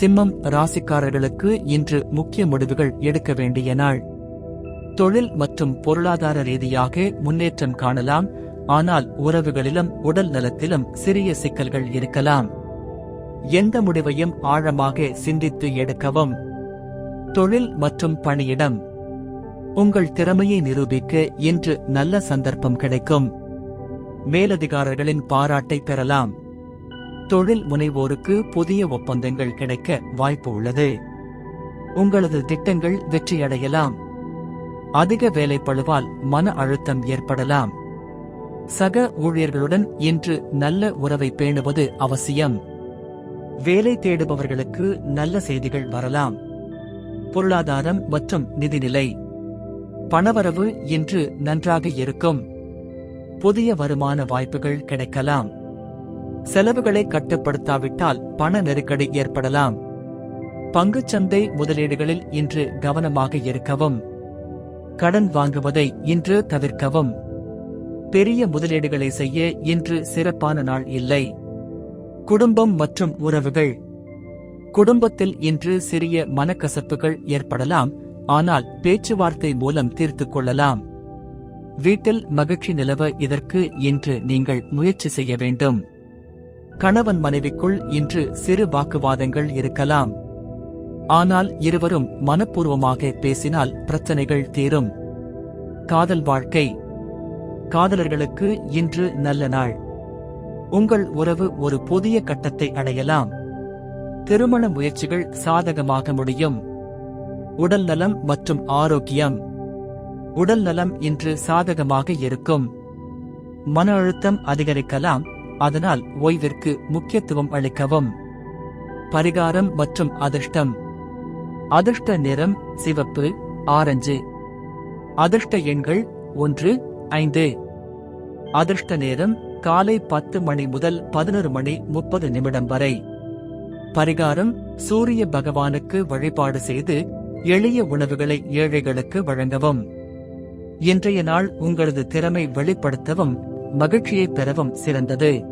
சிம்மம் ராசிக்காரர்களுக்கு இன்று முக்கிய முடிவுகள் எடுக்க வேண்டிய நாள். தொழில் மற்றும் பொருளாதார ரீதியாக முன்னேற்றம் காணலாம். ஆனால் உறவுகளிலும் உடல் நலத்திலும் சிறிய சிக்கல்கள் இருக்கலாம். எந்த முடிவையும் ஆழமாக சிந்தித்து எடுக்கவும். தொழில் மற்றும் பணியிடம். உங்கள் திறமையை நிரூபிக்க இன்று நல்ல சந்தர்ப்பம் கிடைக்கும். மேலதிகாரர்களின் பாராட்டை பெறலாம். தொழில் முனைவோருக்கு புதிய ஒப்பந்தங்கள் கிடைக்க வாய்ப்பு உள்ளது. உங்களது திட்டங்கள் வெற்றியடையலாம். அதிக வேலைப்பளுவால் மன அழுத்தம் ஏற்படலாம். சக ஊழியர்களுடன் இன்று நல்ல உறவை பேணுவது அவசியம். வேலை தேடுபவர்களுக்கு நல்ல செய்திகள் வரலாம். பொருளாதாரம் மற்றும் நிதிநிலை. பணவரவு இன்று நன்றாக இருக்கும். புதிய வருமான வாய்ப்புகள் கிடைக்கலாம். செலவுகளை கட்டுப்படுத்தாவிட்டால் பண நெருக்கடி ஏற்படலாம். பங்குச்சந்தை முதலீடுகளில் இன்று கவனமாக இருக்கவும். கடன் வாங்குவதை இன்று தவிர்க்கவும். பெரிய முதலீடுகளை செய்ய இன்று சிறப்பான நாள் இல்லை. குடும்பம் மற்றும் உறவுகள். குடும்பத்தில் இன்று சிறிய மனக்கசப்புகள் ஏற்படலாம் ஆனால் பேச்சுவார்த்தை மூலம் தீர்த்து கொள்ளலாம். வீட்டில் மகிழ்ச்சி நிலவ இதற்கு இன்று நீங்கள் முயற்சி செய்ய வேண்டும். கணவன் மனைவிக்குள் இன்று சிறு வாக்குவாதங்கள் இருக்கலாம். ஆனால் இருவரும் மனப்பூர்வமாக பேசினால் பிரச்சனைகள் தீரும். காதல் வாழ்க்கை. காதலர்களுக்கு இன்று நல்ல நாள். உங்கள் உறவு ஒரு புதிய கட்டத்தை அடையலாம். திருமண முயற்சிகள் சாதகமாக முடியும். உடல் நலம் மற்றும் ஆரோக்கியம். உடல் நலம் இன்று சாதகமாக இருக்கும். மன அழுத்தம் அதிகரிக்கலாம். அதனால் ஓய்விற்கு முக்கியத்துவம் அளிக்கவும். பரிகாரம் மற்றும் அதிர்ஷ்டம். அதிர்ஷ்ட நிறம் சிவப்பு ஆரஞ்சு. அதிர்ஷ்ட எண்கள் ஒன்று ஐந்து. அதிர்ஷ்ட நேரம் காலை பத்து மணி முதல் பதினொரு மணி முப்பது நிமிடம் வரை. பரிகாரம் சூரிய பகவானுக்கு வழிபாடு செய்து எளிய உணவுகளை ஏழைகளுக்கு வழங்கவும். இன்றைய நாள் உங்களது திறமை வெளிப்படுத்தவும் மகிழ்ச்சியை பெறவும் சிறந்தது.